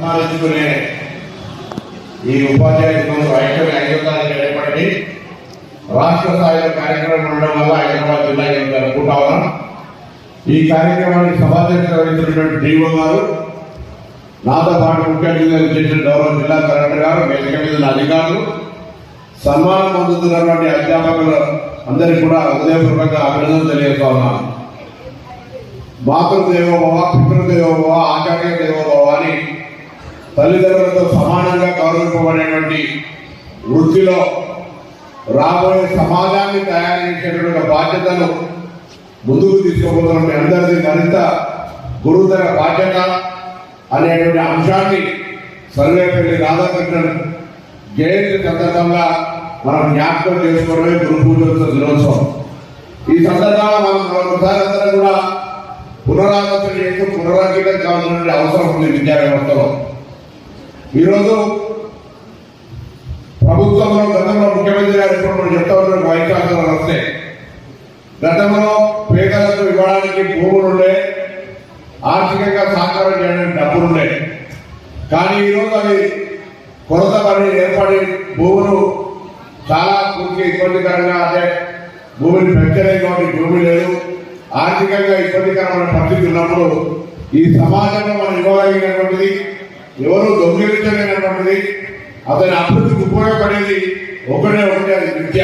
సమాలించుకునే ఈ ఉపాధ్యాయ దినోత్సవ ఐక్యం ఐదో తారీఖు ఏర్పడింది రాష్ట్ర స్థాయిలో కార్యక్రమం ఉండడం వల్ల హైదరాబాద్ జిల్లా అనుకుంటా ఉన్నాం. ఈ కార్యక్రమానికి సభాధ్యక్షత వహించినటువంటి డీఓ గారు నాతో పాటు ముఖ్య అధికారులు చేసిన గౌరవ జిల్లా కలెక్టర్ గారు వేదిక మీద అధికారులు సన్మానం పొందుతున్నటువంటి అధ్యాపకులు అందరికీ కూడా హృదయపూర్వకంగా అభినందనలు తెలియజేస్తా ఉన్నాను మాతృదేవోభవ పితృదేవోభవ తల్లిదండ్రులతో సమానంగా గౌరవింపబడేటువంటి వృత్తిలో రాబోయే సమాజాన్ని తయారు చేసేటువంటి బాధ్యతను ముందుకు తీసుకుపోతున్న మీ అందరిది మరింత గురుతర బాధ్యత అనేటువంటి అంశాన్ని సర్వేపల్లి రాధాకృష్ణన్ జయంతి సందర్భంగా మనం జ్ఞాపకం చేసుకోవడమే గురు పూజోత్సవ దినోత్సవం. ఈ సందర్భంగా మనం మరొకసారి కూడా పునరాలోచన చేస్తూ పునరాంకితం కావాల్సిన అవసరం ఉంది విద్యా వ్యవస్థలో. ఈరోజు ప్రభుత్వంలో గతంలో ముఖ్యమంత్రి గారు ఎప్పుడు చెప్తా ఉన్నారు వైస్ వస్తే. గతంలో పేదలకు ఇవ్వడానికి భూములుండే ఆర్థికంగా సహకారం చేయడానికి డబ్బులు ఉండే. కానీ ఈరోజు అవి కొరత పడి ఏర్పడి భూములు చాలా పూర్తిగా ఇబ్బందికరంగా అంటే భూమిని పెంచలేదు కాబట్టి భూమి లేదు. ఆర్థికంగా ఇబ్బందికరమైన పరిస్థితి ఉన్నప్పుడు ఈ సమాజంలో మనం ఇవ్వగలిగినటువంటిది ఎవరు దొంగిలించలేనటువంటిది అతని అభివృద్ధికి ఉపయోగపడేది ఒకటే ఒకటి అది విద్య.